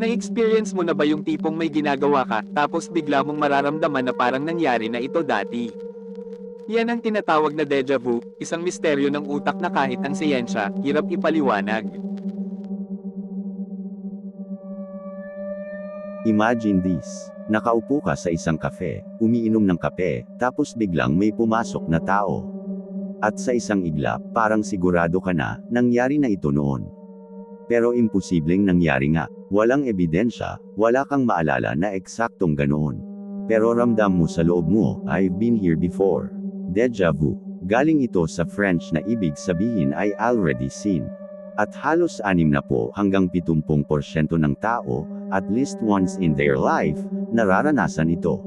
Na-experience mo na ba yung tipong may ginagawa ka, tapos bigla mong mararamdaman na parang nangyari na ito dati? Yan ang tinatawag na deja vu, isang misteryo ng utak na kahit ang siyensya, hirap ipaliwanag. Imagine this. Nakaupo ka sa isang kafe, umiinom ng kape, tapos biglang may pumasok na tao. At sa isang iglap, parang sigurado ka na, nangyari na ito noon. Pero imposibleng nangyari nga, walang ebidensya, wala kang maalala na eksaktong ganoon. Pero ramdam mo sa loob mo, I've been here before. Deja vu. Galing ito sa French na ibig sabihin ay already seen. At halos anim na po hanggang 70% ng tao, at least once in their life, nararanasan ito.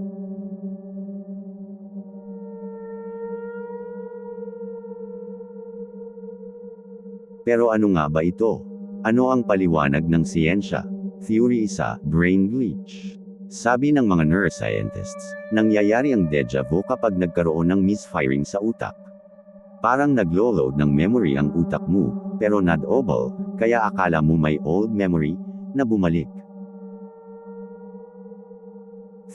Pero ano nga ba ito? Ano ang paliwanag ng siyensya? Theory isa, brain glitch. Sabi ng mga neuroscientists, nangyayari ang deja vu kapag nagkaroon ng misfiring sa utak. Parang naglo-load ng memory ang utak mo, pero not kaya akala mo may old memory, na bumalik.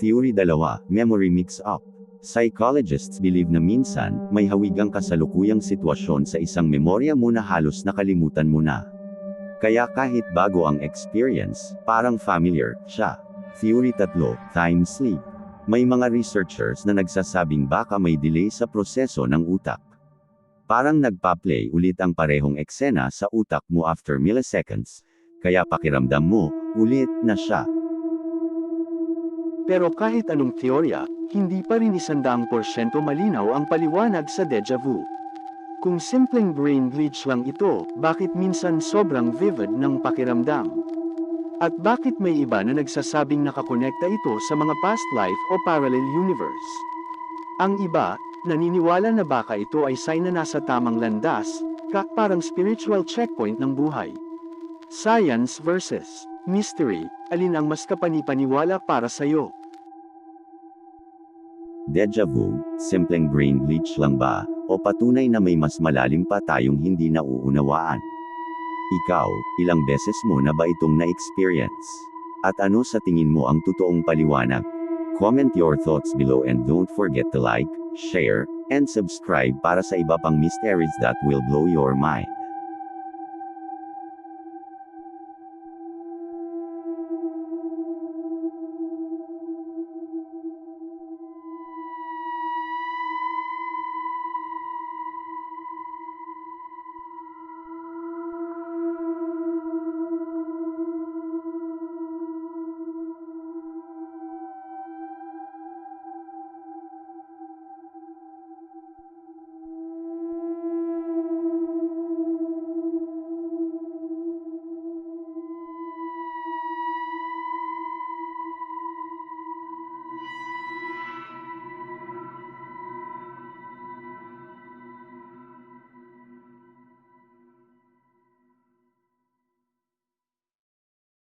Theory dalawa, memory mix-up. Psychologists believe na minsan, may hawigang kasalukuyang sitwasyon sa isang memorya mo na halos nakalimutan mo na. Kaya kahit bago ang experience, parang familiar siya. Theory tatlo, time sleep. May mga researchers na nagsasabing baka may delay sa proseso ng utak. Parang nagpa-play ulit ang parehong eksena sa utak mo after milliseconds, kaya pakiramdam mo, ulit na siya. Pero kahit anong teorya, hindi pa rin isandaang porsyento malinaw ang paliwanag sa deja vu. Kung simpleng brain glitch lang ito, bakit minsan sobrang vivid ng pakiramdam? At bakit may iba na nagsasabing nakakonekta ito sa mga past life o parallel universe? Ang iba, naniniwala na baka ito ay sign na nasa tamang landas, ka parang spiritual checkpoint ng buhay. Science versus mystery, alin ang mas kapanipaniwala para sa'yo? Deja vu, simpleng brain glitch lang ba, o patunay na may mas malalim pa tayong hindi nauunawaan? Ikaw, ilang beses mo na ba itong na-experience? At ano sa tingin mo ang totoong paliwanag? Comment your thoughts below and don't forget to like, share, and subscribe para sa iba pang mysteries that will blow your mind.